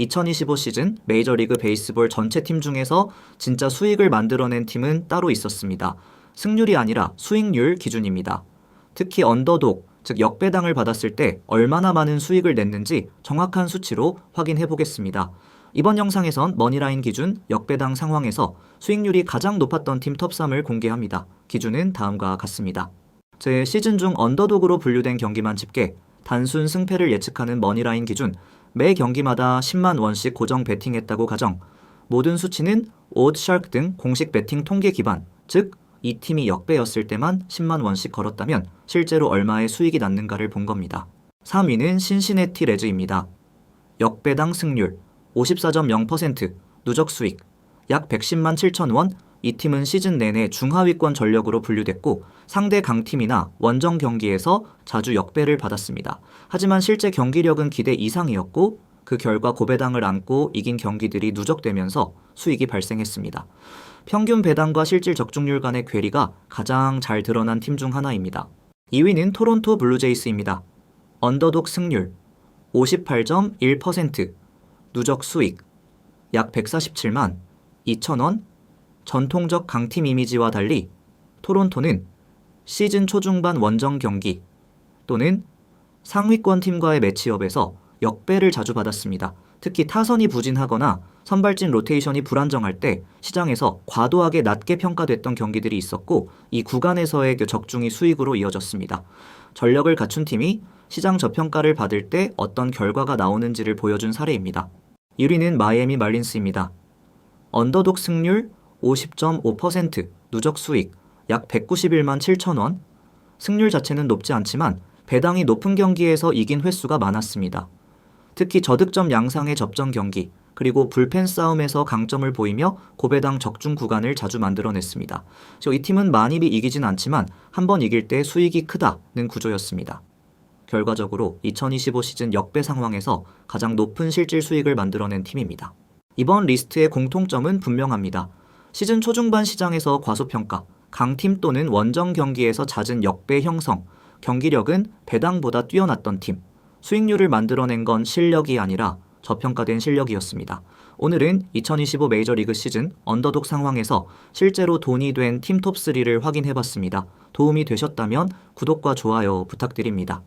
2025 시즌 메이저리그 베이스볼 전체 팀 중에서 진짜 수익을 만들어낸 팀은 따로 있었습니다. 승률이 아니라 수익률 기준입니다. 특히 언더독, 즉 역배당을 받았을 때 얼마나 많은 수익을 냈는지 정확한 수치로 확인해 보겠습니다. 이번 영상에선 머니라인 기준 역배당 상황에서 수익률이 가장 높았던 팀 톱3을 공개합니다. 기준은 다음과 같습니다. 제 시즌 중 언더독으로 분류된 경기만 집계, 단순 승패를 예측하는 머니라인 기준, 매 경기마다 10만 원씩 고정 베팅했다고 가정, 모든 수치는 오드 샤크 등 공식 베팅 통계 기반, 즉 이 팀이 역배였을 때만 10만 원씩 걸었다면 실제로 얼마의 수익이 났는가를 본 겁니다. 3위는 신시내티 레즈입니다. 역배당 승률 54.0%, 누적 수익 약 110만 7천 원. 이 팀은 시즌 내내 중하위권 전력으로 분류됐고 상대 강팀이나 원정 경기에서 자주 역배를 받았습니다. 하지만 실제 경기력은 기대 이상이었고 그 결과 고배당을 안고 이긴 경기들이 누적되면서 수익이 발생했습니다. 평균 배당과 실질 적중률 간의 괴리가 가장 잘 드러난 팀 중 하나입니다. 2위는 토론토 블루제이스입니다. 언더독 승률 58.1%, 누적 수익 약 147만 2천원, 전통적 강팀 이미지와 달리 토론토는 시즌 초중반 원정 경기 또는 상위권 팀과의 매치업에서 역배를 자주 받았습니다. 특히 타선이 부진하거나 선발진 로테이션이 불안정할 때 시장에서 과도하게 낮게 평가됐던 경기들이 있었고 이 구간에서의 그 적중이 수익으로 이어졌습니다. 전력을 갖춘 팀이 시장 저평가를 받을 때 어떤 결과가 나오는지를 보여준 사례입니다. 1위는 마이애미 말린스입니다. 언더독 승률 50.5%, 누적 수익 약 191만 7천 원. 승률 자체는 높지 않지만 배당이 높은 경기에서 이긴 횟수가 많았습니다. 특히 저득점 양상의 접전 경기, 그리고 불펜 싸움에서 강점을 보이며 고배당 적중 구간을 자주 만들어냈습니다. 이 팀은 많이 이기진 않지만 한 번 이길 때 수익이 크다는 구조였습니다. 결과적으로 2025 시즌 역배 상황에서 가장 높은 실질 수익을 만들어낸 팀입니다. 이번 리스트의 공통점은 분명합니다. 시즌 초중반 시장에서 과소평가, 강팀 또는 원정 경기에서 잦은 역배 형성, 경기력은 배당보다 뛰어났던 팀, 수익률을 만들어낸 건 실력이 아니라 저평가된 실력이었습니다. 오늘은 2025 메이저리그 시즌 언더독 상황에서 실제로 돈이 된 팀 톱3를 확인해 봤습니다. 도움이 되셨다면 구독과 좋아요 부탁드립니다.